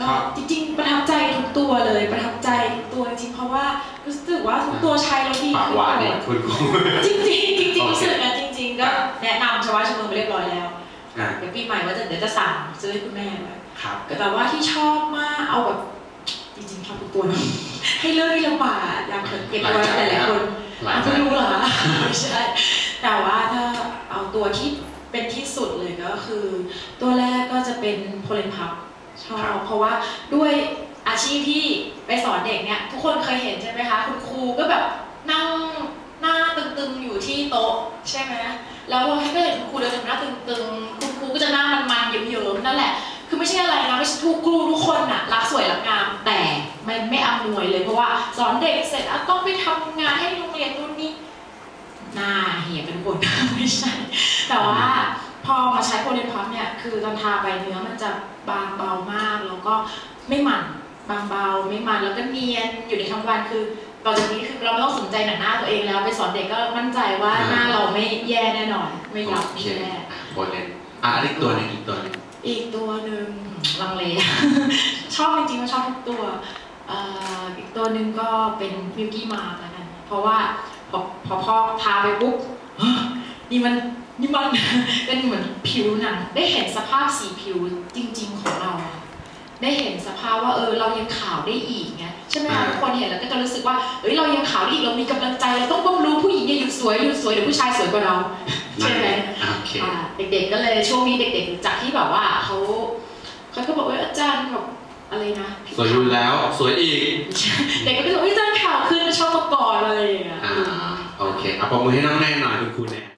ก็ครับจริงๆ ประทับใจทุกตัวเลยประทับใจทุกตัวจริงๆเพราะว่ารู้สึกว่าทุกตัวใช้แล้วดีปากขึ้นหวานหมนี่ดคุณครูจริงๆจริงๆโอรู้เคสึกนะจริง ๆ ก็แนะนำชาวบ้านชาวเมืองไปเรียบร้อยแล้วอ่าเดี๋ยวปีใหม่ว่าจะเดี๋ยวจะสั่งซื้อให้คุณแม่ไว้ครับแต่ว่าที่ชอบมากเอาแบบจริงๆชอบทุกตัวนะให้เลือกที่ลำบากอยากเก็บไว้หลายๆคนหลายอาจใจจะรู้เหรอคะไม่ใช่แต่ว่าถ้าเอาตัวที่เป็นที่สุดเลยก็คือ ตัวแรกก็จะเป็นโพเลนพับ ชอบ เพราะว่าด้วยอาชีพที่ไปสอนเด็กเนี่ยทุกคนเคยเห็นใช่ไหมคะ คุณครูก็แบบนั่งหน้าตึงๆอยู่ที่โต๊ะใช่ไหมแล้วให้ก็เห็นคุณครูเดินหน้าตึงๆคุณครูก็จะหน้ามันๆเยิ้มๆนั่นแหละคือไม่ใช่อะไรนะไม่ใช่ทุกครูทุกคนน่ะรักสวยรักงามแต่ไม่ไม่อำนวยเลยเพราะว่าสอนเด็กเสร็จอะต้องไปทำงานให้โรงเรียนนู่นนี่หน้าเหี่ยกันหมดไม่ใช่แต่ว่า อมาใช้โพลีพับเนี่ยคือตอนทาไปเนื้อมันจะบางเบามาก แล้วก็ไม่มันบางเบาไม่มันแล้วก็เนียนอยู่ในทั้งวันคือต่อจากนี้คือเราไม่ต้องสนใจหนังหน้าตัวเองแล้ว ไปสอนเด็กก็มั่นใจว่าหน้าเราไม่แย่แน่นอน ไม่ยับโอไม่เคแย่โบเลนอะอันนี้ตัวหนึงอีกตัวหนึงอีกตัวหนึ่งลังเลชอบจริงๆว่าชอบทุกตัวเอ่ออีกตัวหนึ่งก็เป็นมิลกี้มาร์แล้วกันเพราะว่าพอพอพ่อพาไปปุ๊บนี่มัน นี่มันเป็นเหมือนผิวหนังได้เห็นสภาพสีผิวจริง ๆ ของเราอะได้เห็นสภาพว่าเออเรายังขาวได้อีกไงใช่ไหมคะทุกคนเห็นแล้วก็จะรู้สึกว่าเอ้ยเรายังขาวได้อีกเรามีกำลังใจเราต้องบำรุงผู้หญิงอย่าหยุดสวยหยุดสวยเดี๋ยวผู้ชายสวยกว่าเราใช่ไหมอะโอเคอ่าเด็กๆก็เลยช่วงนี้เด็ก ๆ จากที่แบบว่าเขาเขาก็บอกว่าอาจารย์แบบอะไรนะสวยอยู่แล้วสวยอีกเด็กก็จะบอกว่าอาจารย์ข่าวขึ้นชอบมาก่อนอะไรอย่างเงี้ยอ่าโอเคเอาปรบมือให้น้องแนนหน่อยคุณครูแนน